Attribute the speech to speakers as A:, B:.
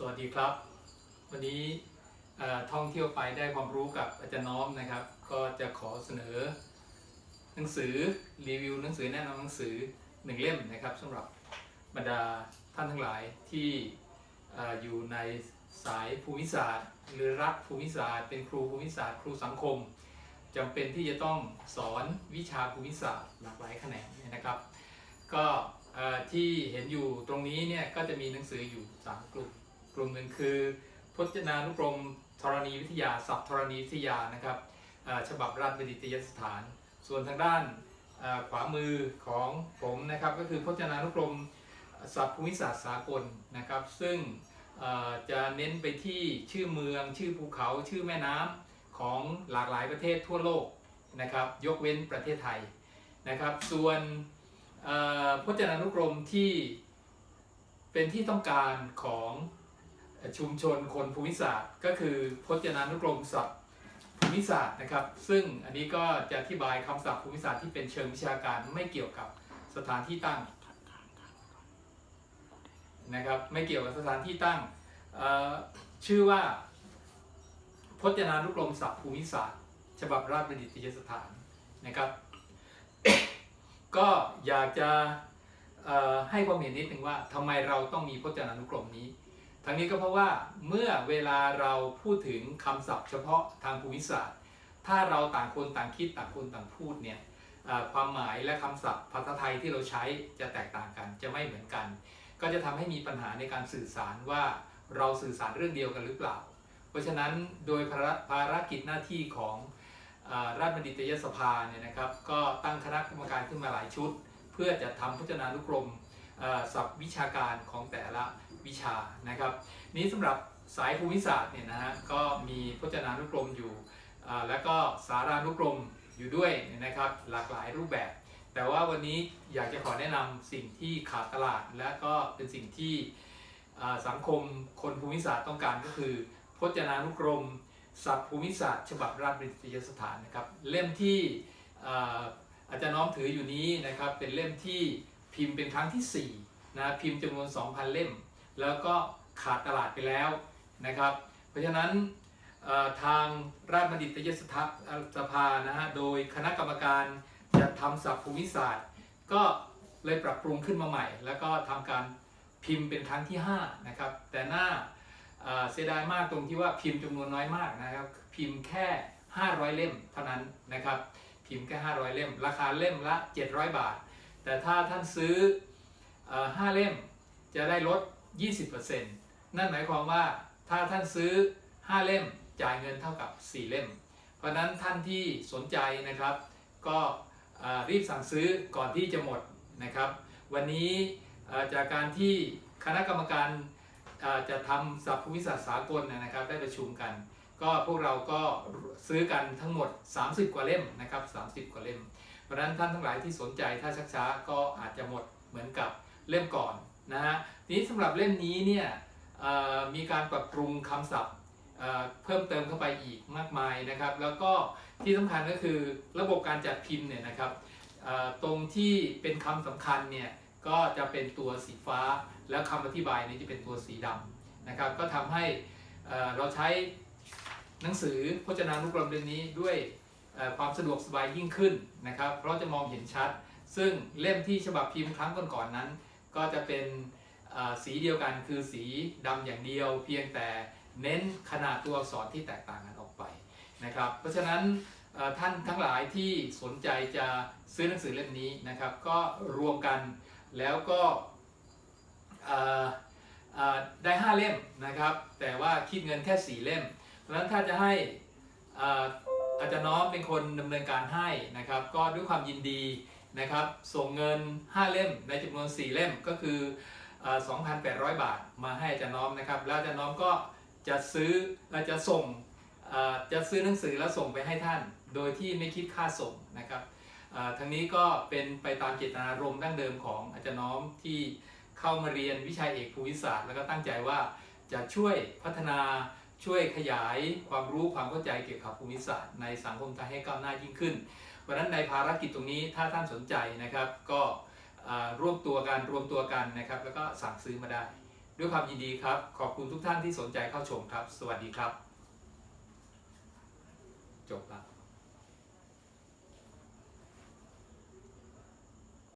A: สวัสดีครับ วันนี้ท่องเที่ยวไปได้ความรู้กับอาจารย์น้อมนะครับ ก็จะขอเสนอ หนังสือรีวิวหนังสือแนะนำหนังสือหนึ่งเล่มนะครับสำหรับบรรดาท่านทั้งหลายที่ออยู่ในสายภูมิศาสตร์ หรือรักภูมิศาสตร์ เป็นครูภูมิศาสตร์ ครูสังคมจำเป็นที่จะต้องสอนวิชาภูมิศาสตร์หลากหลายแขนงนะครับ ก็ที่เห็นอยู่ตรงนี้เนี่ยก็จะมีหนังสืออยู่ 3 กลุ่ม กลุ่มหนึ่งคือ พจนานุกรมธรณีวิทยาศัพท์ธรณีวิทยานะครับฉบับราชบัณฑิตยสถาน ส่วนทางด้านขวามือของผมนะครับก็คือพจนานุกรมศัพท์ภูมิศาสตร์สากลนะครับ ซึ่งจะเน้นไปที่ชื่อเมือง ชื่อภูเขา ชื่อแม่น้ำของหลากหลายประเทศทั่วโลกนะครับ ยกเว้นประเทศไทยนะครับ ส่วนพจนานุกรมที่เป็นที่ต้องการของ ชุมชนคนภูมิศาสตร์ก็คือพจนานุกรมศัพท์ภูมิศาสตร์นะครับ ซึ่งอันนี้ก็จะอธิบายคำศัพท์ภูมิศาสตร์ที่เป็นเชิงวิชาการไม่เกี่ยวกับสถานที่ตั้งนะครับไม่เกี่ยวกับสถานที่ตั้งชื่อว่าพจนานุกรมศัพท์ภูมิศาสตร์ ฉบับราชบัณฑิตยสถานนะครับ ก็อยากจะให้ความเห็นนิดหนึ่งว่าทำไมเราต้องมีพจนานุกรมนี้ ทั้งนี้ก็เพราะว่าเมื่อเวลาเราพูดถึงคำศัพท์เฉพาะทางภูมิศาสตร์ ถ้าเราต่างคนต่างคิดต่างคนต่างพูดเนี่ยความหมายและคำศัพท์ภาษาไทยที่เราใช้จะแตกต่างกันจะไม่เหมือนกัน ก็จะทำให้มีปัญหาในการสื่อสารว่าเราสื่อสารเรื่องเดียวกันหรือเปล่า เพราะฉะนั้นโดยภารภารกิจหน้าที่ของอราชบัณฑิตยสภาเนี่ยนะครับ ก็ตั้งคณะกรรมการขึ้นมาหลายชุด เพื่อจะทำพจนานุกรม ศัพท์วิชาการของแต่ละวิชานะครับ นี้สำหรับสายภูมิศาสตร์เนี่ยนะฮะก็มีพจนานุกรมอยู่ แล้วก็สารานุกรมอยู่ด้วยนะครับหลากหลายรูปแบบ แต่ว่าวันนี้อยากจะขอแนะนำสิ่งที่ขาดตลาด และก็เป็นสิ่งที่สังคมคนภูมิศาสตร์ต้องการก็คือ พจนานุกรมศัพท์ภูมิศาสตร์ ฉบับราชบัณฑิตยสถานนะครับ เล่มที่อาอาจารย์น้อมถืออยู่นี้นะครับเป็นเล่มที่ พิมพ์เป็นครั้งที่4นะพิมพ์จำนวน 2,000 เล่ม แล้วก็ขาดตลาดไปแล้วนะครับ เพราะฉะนั้นทางราชบัณฑิตยสถาสภานะฮะโดยคณะกรรมการจัดทำศัพท์ภูมิศาสตร์ ก็เลยปรับปรุงขึ้นมาใหม่ แล้วก็ทำการพิมพ์เป็นครั้งที่5นะครับแต่หน้าเอ่อเสียดายมากตรงที่ว่าพิมพ์จำนวนน้อยมากนะครับ พิมพ์แค่ 500 เล่มเท่านั้นนะครับ พิมพ์แค่ 500 เล่ม ราคาเล่มละ 700 บาท แต่ถ้าท่านซื้อ 5 เล่มจะได้ลด 20%นั่นหมายความว่าถ้าท่านซื้อ 5 เล่มจ่ายเงินเท่ากับ 4 เล่ม เพราะนั้นท่านที่สนใจนะครับ ก็รีบสั่งซื้อก่อนที่จะหมดนะครับ วันนี้จากการที่คณะกรรมการจะทำศัพท์ภูมิศาสตร์สากลนะครับ ได้ประชุมกัน ก็พวกเราก็ซื้อกันทั้งหมด 30 กว่าเล่มนะครับ 30 กว่าเล่ม เพราะฉะนั้นท่านทั้งหลายที่สนใจถ้าชักช้าก็อาจจะหมดเหมือนกับเล่มก่อนนะฮะทีนี้สำหรับเล่มนี้เนี่ยมีการปรับปรุงคำศัพท์เพิ่มเติมเข้าไปอีกมากมายนะครับ แล้วก็ที่สำคัญก็คือระบบการจัดพิมพ์เนี่ยนะครับตรงที่เป็นคำสำคัญเนี่ยก็จะเป็นตัวสีฟ้า แล้วคำอธิบายนี่ยจะเป็นตัวสีดำนะครับ ก็ทำให้เราใช้หนังสือพจนานุกรมเล่มนี้ด้วย ความสะดวกสบายยิ่งขึ้นนะครับ เพราะจะมองเห็นชัด ซึ่งเล่มที่ฉบับพิมพ์ครั้งก่อนๆนั้น ก็จะเป็นสีเดียวกันคือสีดำอย่างเดียว เพียงแต่เน้นขนาดตัวอักษรที่แตกต่างกันออกไปนะครับ เพราะฉะนั้นท่านทั้งหลายที่สนใจจะซื้อหนังสือเล่มนี้นะครับ ก็รวมกันแล้วก็ได้ 5 เล่มนะครับ แต่ว่าคิดเงินแค่ 4 เล่ม เพราะฉะนั้นถ้าจะให้ อาจารย์น้อมเป็นคนดำเนินการให้นะครับ ก็ด้วยความยินดีนะครับ ส่งเงิน 5 เล่มในจำนวน 4 เล่มก็คืออ2,800 บาทมาให้อาจารย์น้อมนะครับ แล้วอาจารย์น้อมก็จะซื้อเอ่อจะส่งจะซื้อหนังสือแล้วส่งไปให้ท่าน โดยที่ไม่คิดค่าส่งนะครับทั้งนี้ก็เป็นไปตามเจตนารมณ์ดั้งเดิมของอาจารย์น้อมที่เข้ามาเรียนวิชาเอกภูมิศาสตร์ แล้วก็ตั้งใจว่าจะช่วยพัฒนา ช่วยขยายความรู้ความเข้าใจเกี่ยวกับภูมิศาสตร์ในสังคมไทยให้ก้าวหน้ายิ่งขึ้น เพราะฉะนั้นในภารกิจตรงนี้ถ้าท่านสนใจนะครับ ก็ร่วมตัวกันรวมตัวกันนะครับ แล้วก็สั่งซื้อมาได้ ด้วยความยินดีครับ ขอบคุณทุกท่านที่สนใจเข้าชมครับ สวัสดีครับ จบละ